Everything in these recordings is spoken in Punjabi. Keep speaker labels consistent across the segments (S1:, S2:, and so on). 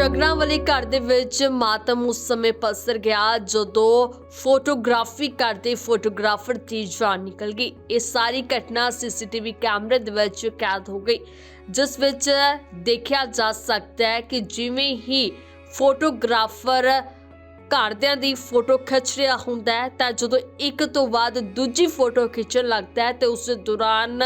S1: ਸ਼ਗਨਾਂ ਵਾਲੇ ਘਰ ਦੇ ਵਿੱਚ ਮਾਤਮ ਉਸ ਸਮੇਂ ਪਸਰ ਗਿਆ ਜਦੋਂ ਫੋਟੋਗ੍ਰਾਫੀ ਕਰਦੇ ਫੋਟੋਗ੍ਰਾਫਰ ਦੀ ਜਾਨ ਨਿਕਲ ਗਈ। ਇਹ ਸਾਰੀ ਘਟਨਾ ਸੀਸੀਟੀਵੀ ਕੈਮਰੇ ਦੇ ਵਿੱਚ ਕੈਦ ਹੋ ਗਈ, ਜਿਸ ਵਿੱਚ ਦੇਖਿਆ ਜਾ ਸਕਦਾ ਹੈ ਕਿ ਜਿਵੇਂ ਹੀ ਫੋਟੋਗ੍ਰਾਫਰ ਘਰਦਿਆਂ ਦੀ ਫੋਟੋ ਖਿੱਚ ਰਿਹਾ ਹੁੰਦਾ ਹੈ, ਤਾਂ ਜਦੋਂ ਇੱਕ ਤੋਂ ਬਾਅਦ ਦੂਜੀ ਫੋਟੋ ਖਿੱਚਣ ਲੱਗਦਾ ਹੈ, ਤੇ ਉਸ ਦੌਰਾਨ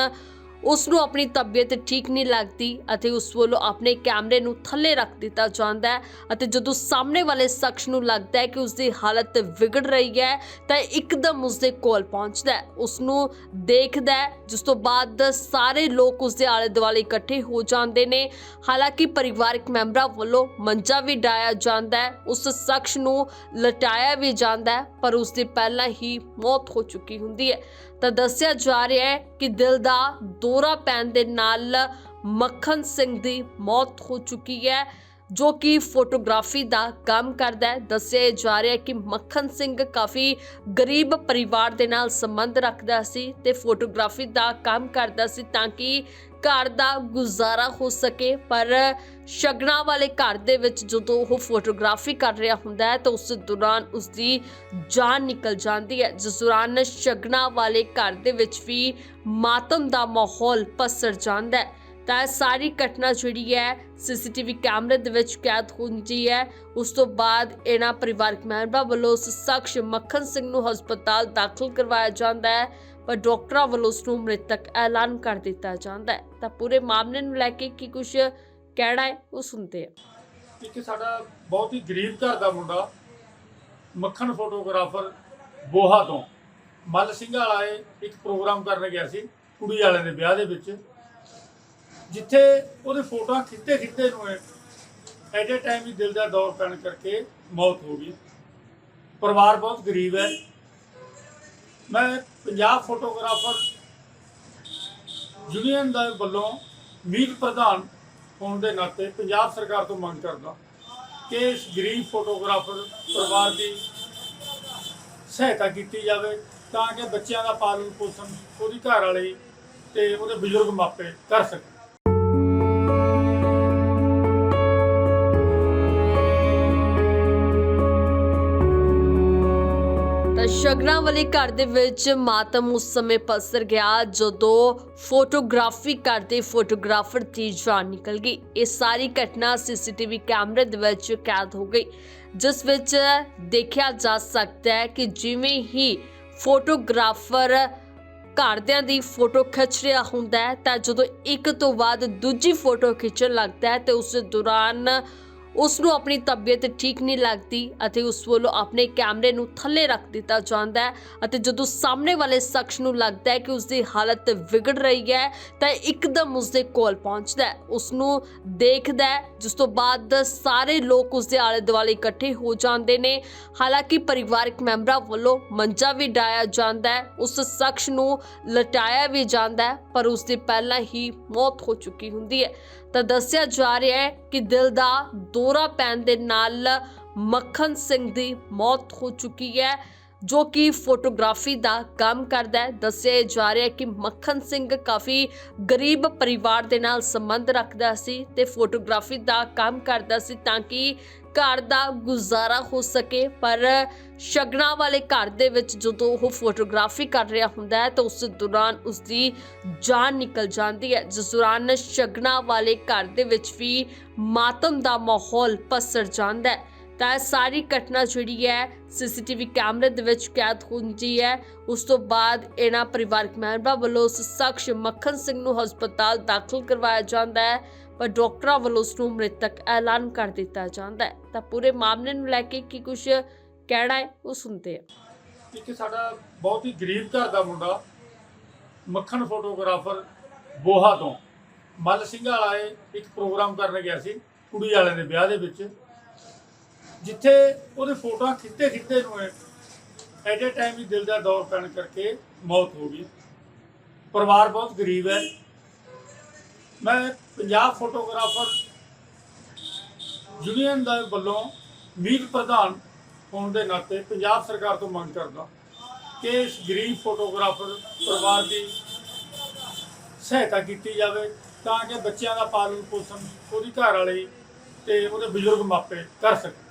S1: ਉਸ ਨੂੰ ਆਪਣੀ ਤਬੀਅਤ ਠੀਕ ਨਹੀਂ ਲੱਗਦੀ ਅਤੇ ਉਸ ਵੱਲੋਂ ਆਪਣੇ ਕੈਮਰੇ ਨੂੰ ਥੱਲੇ ਰੱਖ ਦਿੱਤਾ ਜਾਂਦਾ ਹੈ ਅਤੇ ਜਦੋਂ ਸਾਹਮਣੇ ਵਾਲੇ ਸ਼ਖਸ ਨੂੰ ਲੱਗਦਾ ਹੈ ਕਿ ਉਸ ਦੀ ਹਾਲਤ ਵਿਗੜ ਰਹੀ ਹੈ, ਤਾਂ ਇੱਕਦਮ ਉਸ ਦੇ ਕੋਲ ਪਹੁੰਚਦਾ ਹੈ। ਉਸ ਨੂੰ ਦੇਖਦਾ ਹੈ, ਜਿਸ ਤੋਂ ਬਾਅਦ ਸਾਰੇ ਲੋਕ ਉਸ ਦੇ ਆਲੇ ਦੁਆਲੇ ਇਕੱਠੇ ਹੋ ਜਾਂਦੇ ਨੇ। ਹਾਲਾਂਕਿ ਪਰਿਵਾਰਕ ਮੈਂਬਰਾਂ ਵੱਲੋਂ ਮੰਜਾ ਵੀ ਡਾਇਆ ਜਾਂਦਾ ਹੈ, ਉਸ ਸ਼ਖਸ ਨੂੰ ਲਟਾਇਆ ਵੀ ਜਾਂਦਾ ਹੈ, ਪਰ ਉਸ ਦੀ ਪਹਿਲਾਂ ਹੀ ਮੌਤ ਹੋ ਚੁੱਕੀ ਹੁੰਦੀ ਹੈ। ਤਾਂ ਦੱਸਿਆ ਜਾ ਰਿਹਾ ਹੈ ਕਿ ਦਿਲ ਦਾ ਦੌਰਾ ਪੈਣ ਦੇ ਨਾਲ ਮੱਖਣ ਸਿੰਘ ਦੀ ਮੌਤ ਹੋ ਚੁੱਕੀ ਹੈ। ਜੋ ਕਿ ਫੋਟੋਗ੍ਰਾਫੀ ਦਾ ਕੰਮ ਕਰਦਾ ਹੈ। ਦੱਸਿਆ ਜਾ ਰਿਹਾ ਹੈ ਕਿ ਮੱਖਣ ਸਿੰਘ ਕਾਫੀ ਗਰੀਬ ਪਰਿਵਾਰ ਦੇ ਨਾਲ ਸੰਬੰਧ ਰੱਖਦਾ ਸੀ ਤੇ ਫੋਟੋਗ੍ਰਾਫੀ ਦਾ ਕੰਮ ਕਰਦਾ ਸੀ ਤਾਂ ਕਿ ਘਰ ਦਾ ਗੁਜ਼ਾਰਾ ਹੋ ਸਕੇ। ਪਰ ਸ਼ਗਨਾ ਵਾਲੇ ਘਰ ਦੇ ਵਿੱਚ ਜਦੋਂ ਉਹ ਫੋਟੋਗ੍ਰਾਫੀ ਕਰ ਰਿਹਾ ਹੁੰਦਾ ਹੈ ਤਾਂ ਉਸ ਦੌਰਾਨ ਉਸ ਦੀ ਜਾਨ ਨਿਕਲ ਜਾਂਦੀ ਹੈ। ਜਿਸ ਦੌਰਾਨ ਸ਼ਗਨਾ ਵਾਲੇ ਘਰ ਦੇ ਵਿੱਚ ਵੀ ਮਾਤਮ ਦਾ ਮਾਹੌਲ ਪਸਰ ਜਾਂਦਾ ਹੈ। ਤਾਂ ਇਹ ਸਾਰੀ ਘਟਨਾ ਜਿਹੜੀ ਹੈ ਸੀਸੀਟੀਵੀ ਕੈਮਰੇ ਦੇ ਵਿੱਚ ਕੈਦ ਹੁੰਦੀ ਹੈ। ਉਸ ਤੋਂ ਬਾਅਦ ਇਹਨਾਂ ਪਰਿਵਾਰਕ ਮੈਂਬਰਾਂ ਵੱਲੋਂ ਉਸ ਸ਼ਖਸ ਮੱਖਣ ਸਿੰਘ ਨੂੰ ਹਸਪਤਾਲ ਦਾਖਲ ਕਰਵਾਇਆ ਜਾਂਦਾ ਹੈ, ਪਰ ਡਾਕਟਰਾਂ ਵੱਲੋਂ ਉਸ ਨੂੰ ਮ੍ਰਿਤਕ ਐਲਾਨ ਕਰ ਦਿੱਤਾ ਜਾਂਦਾ ਹੈ। ਤਾਂ ਪੂਰੇ ਮਾਮਲੇ ਨੂੰ ਲੈ ਕੇ ਕੀ ਕੁਝ ਕਹਿਣਾ ਹੈ, ਉਹ ਸੁਣਦੇ ਹਾਂ।
S2: ਇੱਕ ਸਾਡਾ ਬਹੁਤ ਹੀ ਗਰੀਬ ਘਰ ਦਾ ਮੁੰਡਾ, ਮੱਖਣ ਫੋਟੋਗ੍ਰਾਫਰ ਬੋਹਾ ਤੋਂ। ਮੱਲ ਸਿੰਘ ਵਾਲਾ ਇਹ ਇੱਕ ਪ੍ਰੋਗਰਾਮ ਕਰਨ ਗਿਆ ਸੀ ਕੁੜੀ ਵਾਲਿਆਂ ਦੇ ਵਿਆਹ ਦੇ ਵਿੱਚ। ਜਿੱਥੇ ਉਹਦੇ ਫੋਟੋਆਂ ਖਿੱਚਦੇ ਖਿੱਚਦੇ ਨੂੰ ਐਟ ਏ ਟਾਈਮ ਹੀ ਦਿਲ ਦਾ ਦੌਰ ਪੈਣ ਕਰਕੇ ਮੌਤ ਹੋ ਗਈ। ਪਰਿਵਾਰ ਬਹੁਤ ਗਰੀਬ ਹੈ। ਮੈਂ ਪੰਜਾਬ ਫੋਟੋਗ੍ਰਾਫਰ ਯੂਨੀਅਨ ਦੇ ਵੱਲੋਂ ਮੀਤ ਪ੍ਰਧਾਨ ਹੋਣ ਦੇ ਨਾਤੇ ਪੰਜਾਬ ਸਰਕਾਰ ਤੋਂ ਮੰਗ ਕਰਦਾ ਕਿ ਇਸ ਗਰੀਬ ਫੋਟੋਗ੍ਰਾਫਰ ਪਰਿਵਾਰ ਦੀ ਸਹਾਇਤਾ ਕੀਤੀ ਜਾਵੇ ਤਾਂ ਕਿ ਬੱਚਿਆਂ ਦਾ ਪਾਲਣ ਪੋਸ਼ਣ ਉਹਦੀ ਘਰ ਵਾਲੀ ਤੇ ਉਹਦੇ ਬਜ਼ੁਰਗ ਮਾਪੇ ਕਰ ਸਕਣ।
S1: ਤਾਂ ਵਾਲੇ ਘਰ ਦੇ ਵਿੱਚ ਮਾਤਮ ਉਸ ਸਮੇਂ ਪਸਰ ਗਿਆ ਜਦੋਂ ਫੋਟੋਗ੍ਰਾਫੀ ਕਰਦੇ ਫੋਟੋਗ੍ਰਾਫਰ ਦੀ ਜਾਨ ਨਿਕਲ ਗਈ। ਇਹ ਸਾਰੀ ਘਟਨਾ ਸੀਸੀਟੀਵੀ ਕੈਮਰੇ ਦੇ ਵਿੱਚ ਕੈਦ ਹੋ ਗਈ, ਜਿਸ ਵਿੱਚ ਦੇਖਿਆ ਜਾ ਸਕਦਾ ਹੈ ਕਿ ਜਿਵੇਂ ਹੀ ਫੋਟੋਗ੍ਰਾਫਰ ਘਰਦਿਆਂ ਦੀ ਫੋਟੋ ਖਿੱਚ ਰਿਹਾ ਹੁੰਦਾ ਹੈ ਤਾਂ ਜਦੋਂ ਇੱਕ ਤੋਂ ਬਾਅਦ ਦੂਜੀ ਫੋਟੋ ਖਿੱਚਣ ਲੱਗਦਾ ਹੈ ਤੇ ਉਸ ਦੌਰਾਨ ਉਸ ਨੂੰ ਆਪਣੀ ਤਬੀਅਤ ਠੀਕ ਨਹੀਂ ਲੱਗਦੀ ਅਤੇ ਉਸ ਵੱਲੋਂ ਆਪਣੇ ਕੈਮਰੇ ਨੂੰ ਥੱਲੇ ਰੱਖ ਦਿੱਤਾ ਜਾਂਦਾ ਹੈ ਅਤੇ ਜਦੋਂ ਸਾਹਮਣੇ ਵਾਲੇ ਸ਼ਖਸ ਨੂੰ ਲੱਗਦਾ ਹੈ ਕਿ ਉਸ ਦੀ ਹਾਲਤ ਵਿਗੜ ਰਹੀ ਹੈ, ਤਾਂ ਇੱਕਦਮ ਉਸ ਦੇ ਕੋਲ ਪਹੁੰਚਦਾ ਹੈ। ਉਸ ਨੂੰ ਦੇਖਦਾ ਹੈ, ਜਿਸ ਤੋਂ ਬਾਅਦ ਸਾਰੇ ਲੋਕ ਉਸ ਦੇ ਆਲੇ ਦੁਆਲੇ ਇਕੱਠੇ ਹੋ ਜਾਂਦੇ ਨੇ। ਹਾਲਾਂਕਿ ਪਰਿਵਾਰਕ ਮੈਂਬਰਾਂ ਵੱਲੋਂ ਮੰਜਾ ਵੀ ਡਾਇਆ ਜਾਂਦਾ ਹੈ, ਉਸ ਸ਼ਖਸ ਨੂੰ ਲਟਾਇਆ ਵੀ ਜਾਂਦਾ ਹੈ, ਪਰ ਉਸ ਦੀ ਪਹਿਲਾਂ ਹੀ ਮੌਤ ਹੋ ਚੁੱਕੀ ਹੁੰਦੀ ਹੈ। ਤਾਂ ਦੱਸਿਆ ਜਾ ਰਿਹਾ ਹੈ ਕਿ ਦਿਲ ਦਾ ਦੌਰਾ ਪੈਣ ਦੇ ਨਾਲ ਮੱਖਣ ਸਿੰਘ ਦੀ ਮੌਤ ਹੋ ਚੁੱਕੀ ਹੈ, ਜੋ ਕਿ ਫੋਟੋਗ੍ਰਾਫੀ ਦਾ ਕੰਮ ਕਰਦਾ ਹੈ। ਦੱਸਿਆ ਜਾ ਰਿਹਾ ਹੈ ਕਿ ਮੱਖਣ ਸਿੰਘ ਕਾਫੀ ਗਰੀਬ ਪਰਿਵਾਰ ਦੇ ਨਾਲ ਸੰਬੰਧ ਰੱਖਦਾ ਸੀ ਤੇ ਫੋਟੋਗ੍ਰਾਫੀ ਦਾ ਕੰਮ ਕਰਦਾ ਸੀ ਤਾਂ ਕਿ ਘਰ ਦਾ ਗੁਜ਼ਾਰਾ ਹੋ ਸਕੇ, ਪਰ ਸ਼ਗਨਾ ਵਾਲੇ ਘਰ ਦੇ ਵਿੱਚ ਜਦੋਂ ਉਹ ਫੋਟੋਗ੍ਰਾਫੀ ਕਰ ਰਿਹਾ ਹੁੰਦਾ ਹੈ, ਤਾਂ ਉਸ ਦੌਰਾਨ ਉਸ ਦੀ ਜਾਨ ਨਿਕਲ ਜਾਂਦੀ ਹੈ। ਜਿਸ ਦੌਰਾਨ ਸ਼ਗਨਾ ਵਾਲੇ ਘਰ ਦੇ ਵਿੱਚ ਵੀ ਮਾਤਮ ਦਾ ਮਾਹੌਲ ਪਸਰ ਜਾਂਦਾ ਹੈ। ਤਾਂ ਇਹ ਸਾਰੀ ਘਟਨਾ ਜਿਹੜੀ ਹੈ ਸੀਸੀਟੀਵੀ ਕੈਮਰੇ ਦੇ ਵਿੱਚ ਕੈਦ ਹੁੰਦੀ ਹੈ। ਉਸ ਤੋਂ ਬਾਅਦ ਇਹਨਾਂ ਪਰਿਵਾਰਕ ਮੈਂਬਰਾਂ ਵੱਲੋਂ ਉਸ ਸ਼ਖਸ ਮੱਖਣ ਸਿੰਘ ਨੂੰ ਹਸਪਤਾਲ ਦਾਖਲ ਕਰਵਾਇਆ ਜਾਂਦਾ ਹੈ। ਪਰ ਡਾਕਟਰਾਂ ਵੱਲੋਂ ਉਸ ਨੂੰ ਮ੍ਰਿਤਕ ਐਲਾਨ ਕਰ ਦਿੱਤਾ ਜਾਂਦਾ ਹੈ। ਤਾਂ ਪੂਰੇ ਮਾਮਲੇ ਨੂੰ ਲੈ ਕੇ ਕੀ ਕੁਝ ਕਹਿਣਾ ਹੈ, ਉਹ ਸੁਣਦੇ ਹਾਂ।
S2: ਇੱਕ ਸਾਡਾ ਬਹੁਤ ਹੀ ਗਰੀਬ ਘਰ ਦਾ ਮੁੰਡਾ, ਮੱਖਣ ਫੋਟੋਗ੍ਰਾਫਰ ਬੋਹਾ ਤੋਂ। ਮੱਲ ਸਿੰਘ ਵਾਲਾ ਇਹ ਇੱਕ ਪ੍ਰੋਗਰਾਮ ਕਰਨ ਗਿਆ ਸੀ, ਕੁੜੀ ਵਾਲਿਆਂ ਦੇ ਵਿਆਹ ਦੇ ਵਿੱਚ। ਜਿੱਥੇ ਉਹਦੇ ਫੋਟੋਆਂ ਖਿੱਚਦੇ ਖਿੱਚਦੇ ਨੂੰ ਐਟ ਏ ਟਾਈਮ ਹੀ ਦਿਲ ਦਾ ਦੌਰ ਪੈਣ ਕਰਕੇ ਮੌਤ ਹੋ ਗਈ। ਪਰਿਵਾਰ ਬਹੁਤ ਗਰੀਬ ਹੈ। ਮੈਂ ਪੰਜਾਬ ਫੋਟੋਗ੍ਰਾਫਰ ਯੂਨੀਅਨ ਦੇ ਵੱਲੋਂ ਮੀਤ ਪ੍ਰਧਾਨ ਹੋਣ ਦੇ ਨਾਤੇ ਪੰਜਾਬ ਸਰਕਾਰ ਤੋਂ ਮੰਗ ਕਰਦਾ ਕਿ ਇਸ ਗਰੀਬ ਫੋਟੋਗ੍ਰਾਫਰ ਪਰਿਵਾਰ ਦੀ ਸਹਾਇਤਾ ਕੀਤੀ ਜਾਵੇ ਤਾਂ ਕਿ ਬੱਚਿਆਂ ਦਾ ਪਾਲਣ ਪੋਸ਼ਣ ਉਹਦੀ ਘਰ ਵਾਲੀ ਤੇ ਉਹਦੇ ਬਜ਼ੁਰਗ ਮਾਪੇ ਕਰ ਸਕਣ।